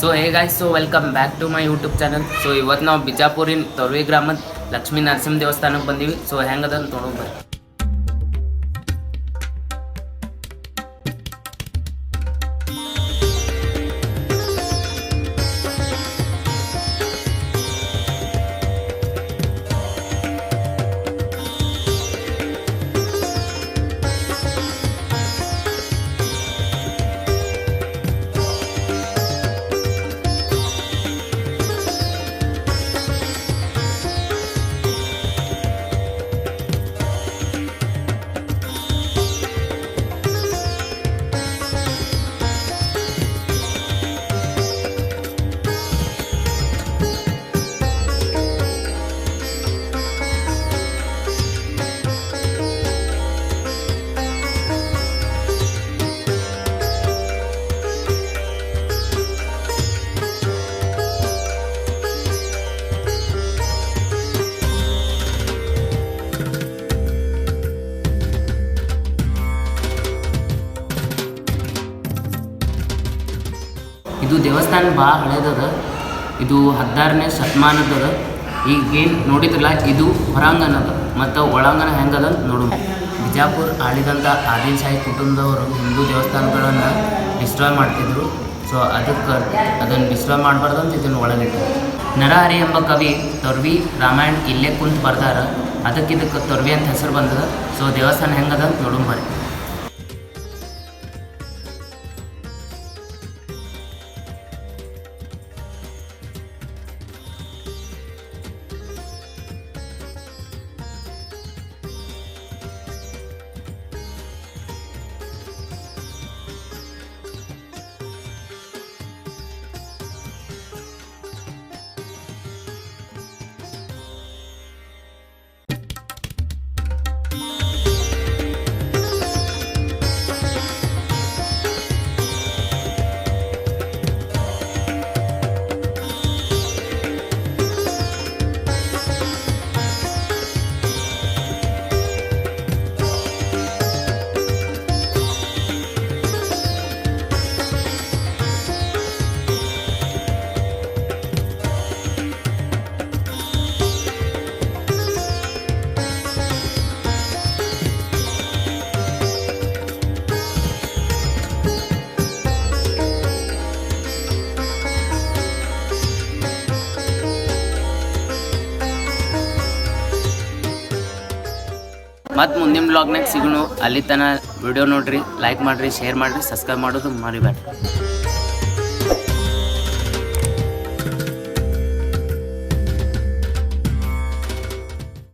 so hey guys so welcome back to my YouTube channel so ಇವತ್ತು ನಾವು ಬಿಜಾಪುರಿನ ತೊರ್ವಿ ಗ್ರಾಮದ ಲಕ್ಷ್ಮೀ ನರಸಿಂಹ ದೇವಸ್ಥಾನಕ್ಕೆ ಬಂದೀವಿ ಸೊ ಹೆಂಗದ ಅಂತ ನೋಡೋಣ ಬರ್ರಿ ಇದು ದೇವಸ್ಥಾನ ಭಾಳ ಹಳೇದದ. ಇದು ಹದಿನಾರನೇ ಈಗ ಏನು ನೋಡಿದ್ರಲ್ಲ, ಇದು ಹೊರಾಂಗಣ ಅದ ಮತ್ತು ಒಳಾಂಗಣ ಹೆಂಗದ ನೋಡೋಣ. ಬಿಜಾಪುರ ಆಳಿದಂಥ ಆದಿಲ್ಶಾಹಿ ಕುಟುಂಬದವರು ಹಿಂದೂ ದೇವಸ್ಥಾನಗಳನ್ನು ಡಿಸ್ಟ್ರಾಯ್ ಮಾಡ್ತಿದ್ರು. ಸೊ ಅದಕ್ಕೆ ಅದನ್ನು ಡಿಸ್ಟ್ರಾಯ್ ಮಾಡಬಾರ್ದು ಅಂತ ಇದನ್ನು ಒಳಗಿಟ್ಟು ನರಹರಿ ಎಂಬ ಕವಿ ತೊರ್ವಿ ರಾಮಾಯಣ ಇಲ್ಲೇ ಕುಂತು ಬರ್ದಾರ. ಅದಕ್ಕೆ ಇದಕ್ಕೆ ತೊರ್ವಿ ಅಂತ ಹೆಸರು ಬಂದದ. ಸೊ ದೇವಸ್ಥಾನ ಹೆಂಗದ ನೋಡೋಣ ಬರ್ರಿ. ಮತ್ತು ಮುಂದಿನ ಬ್ಲಾಗ್ನಾಗ ಸಿಗೋಣ. ಅಲ್ಲಿ ತನಕ ವಿಡಿಯೋ ನೋಡ್ರಿ ಲೈಕ್ ಮಾಡಿರಿ ಶೇರ್ ಮಾಡಿರಿ ಸಬ್ಸ್ಕ್ರೈಬ್ ಮಾಡೋದು ಮರಿಬೇಡ್ರಿ